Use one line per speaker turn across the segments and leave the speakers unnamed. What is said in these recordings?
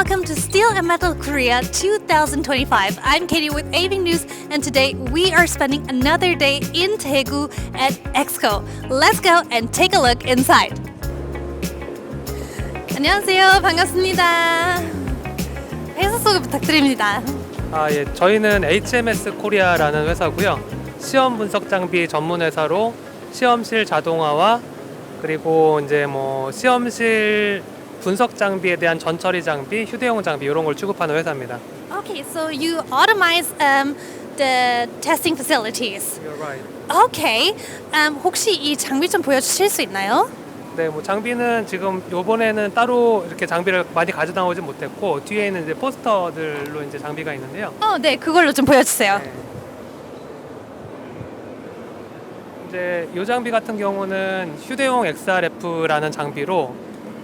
Welcome to Steel and Metal Korea 2025. I'm Katie with AV News, and today we are spending another day in Daegu at Exco. Let's go and take a look inside. 안녕하세요. 반갑습니다. 회사 소개 부탁드립니다.
아, 예. 저희는 HMS 코리아라는 회사고요. 시험 분석 장비 전문 회사로 시험실 자동화와 그리고 이제 뭐 시험실 분석 장비에 대한 전처리 장비, 휴대용 장비 이런 걸 취급하는 회사입니다.
Okay, so you automize um, the testing facilities.
You're right.
Okay. Um, 혹시 이 장비 좀 보여주실 수 있나요?
네, 뭐 장비는 지금 요번에는 따로 이렇게 장비를 많이 가져다 오지 못했고 뒤에는 이제 포스터들로 이제 장비가 있는데요.
어, 네, 그걸로 좀 보여주세요.
네. 이제 이 장비 같은 경우는 휴대용 XRF라는 장비로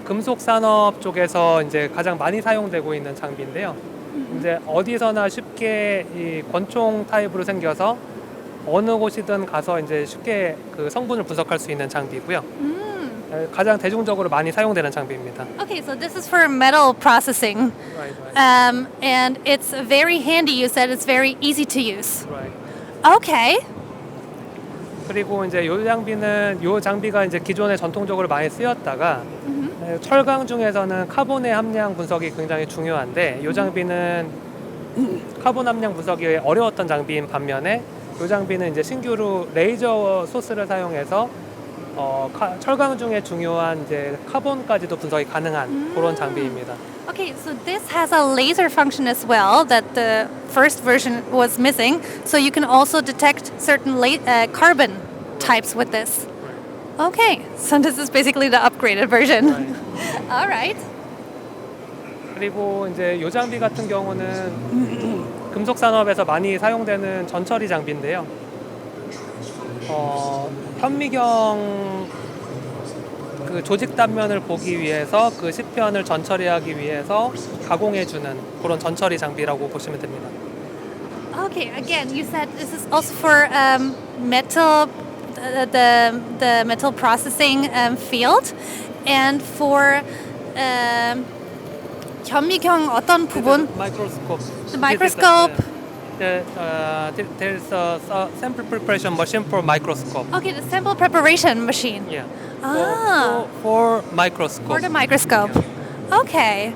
금속 산업 쪽에서 이제 가장 많이 사용되고 있는 장비인데요. 이제 어디서나 쉽게 이 권총 타입으로 생겨서 어느 곳이든 가서 이제 쉽게 그 성분을 분석할 수 있는 장비고요.
음.
에, 가장 대중적으로 많이 사용되는 장비입니다.
Okay, so this is for metal processing.
Right, right,
Um, and it's very handy. You said it's very easy to use.
right.
Okay.
그리고 이제 이 장비는 이 장비가 이제 기존에 전통적으로 많이 쓰였다가 네, 철강 중에서는 카본의 함량 분석이 굉장히 중요한데 이 장비는 카본 함량 분석이 어려웠던 장비인 반면에 이 장비는 이제 신규로 레이저 소스를 사용해서 어, 카- 철강 중에 중요한 이제 카본까지도 분석이 가능한 그런 장비입니다.
Okay, so this has a laser function as well that the first version was missing. So you can also detect certain la- uh, carbon types with this. Okay, so this is basically the upgraded version. All right.
그리고 이제 이 장비 같은 경우는 금속 산업에서 많이 사용되는 전처리 장비인데요. 어, 현미경 그 조직 단면을 보기 위해서 그 시편을 전처리하기 위해서 가공해 주는 그런 전처리 장비라고 보시면 됩니다.
Okay, again, you said this is also for um, metal, the, the the metal processing um, field, and for um, 현미경 어떤 부분?
microscope.
The microscope.
The, uh, there- there's a, a sample preparation machine for microscope.
Okay, the sample preparation machine
Yeah.
Ah.
For, for, for microscope.
for the microscope. Okay.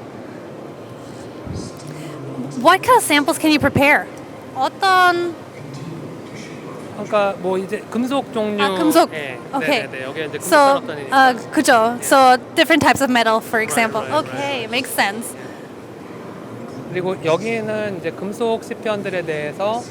What kind of samples can you prepare? 어떤
그러니까 뭐 이제 금속 종류.
아, 금속.
예.
오케이.
네네네. 여기 이제 금속
so
산업단이니까.
uh? So different types of metal, for example.
right,
okay, makes sense.
그리고 여기는 이제 금속 시편들에 대해서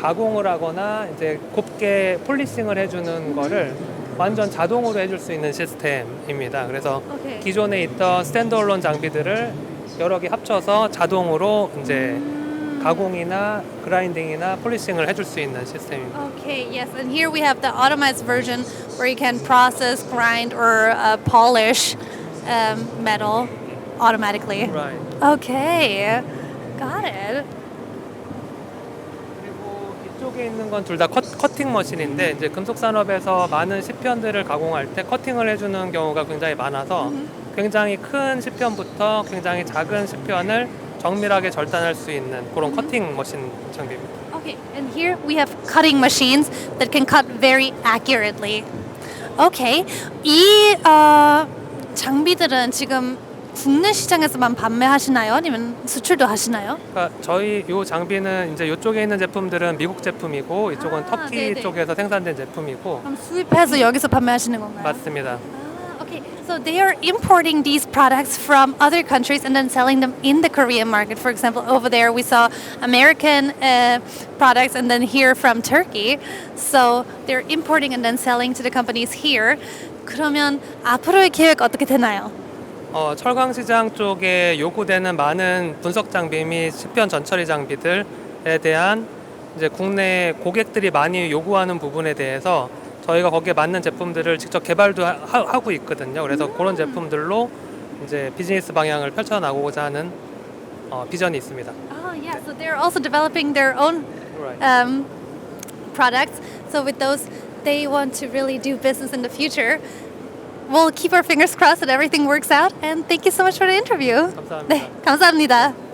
가공을 하거나 이제 곱게 폴리싱을 해주는 거를 완전 자동으로 해줄 수 있는 시스템입니다. 그래서
오케이.
기존에 있던 스탠드얼론 장비들을 여러 개 합쳐서 자동으로 이제 가공이나 그라인딩이나 폴리싱을 해줄 수 있는 시스템입니다.
Okay, yes, and here we have the automized version where you can process, grind, or uh, polish um, metal automatically.
Right.
Okay, got it.
그리고 이쪽에 있는 건 둘 다 커팅 머신인데 이제 금속 산업에서 많은 시편들을 가공할 때 커팅을 해주는 경우가 굉장히 많아서 굉장히 큰 시편부터 굉장히 작은 시편을 정밀하게 절단할 수 있는 그런 커팅 머신 장비입니다.
Okay, and here we have cutting machines that can cut very accurately. Okay, 이 어, 장비들은 지금 국내 시장에서만 판매하시나요? 아니면 수출도 하시나요?
그러니까 저희 이 장비는 이제 이쪽에 있는 제품들은 미국 제품이고 이쪽은
아,
터키
네네.
쪽에서 생산된 제품이고
그럼 수입해서 여기서 판매하시는 건가요?
맞습니다.
Ah, so they are importing these products from other countries and then selling them in the Korean market. For example, over there we saw American uh, products and then here from Turkey. So they're importing and then selling to the companies here. 그러면 앞으로의 계획 어떻게 되나요?
어, 철강 시장 쪽에 요구되는 많은 분석 장비 및 시편 전처리 장비들에 대한 이제 국내 고객들이 많이 요구하는 부분에 대해서 저희가 거기에 맞는 제품들을 직접 개발도 하, 하고 있거든요. 그래서 그런 제품들로 이제 비즈니스 방향을 펼쳐 나가고자 하는 어, 비전이 있습니다.
Oh yeah, so they're also developing their own um, products. So with those, they want to really do business in the future. we'll keep our fingers crossed that everything works out. And thank you so much for the interview.
감사합니다.
네, 감사합니다.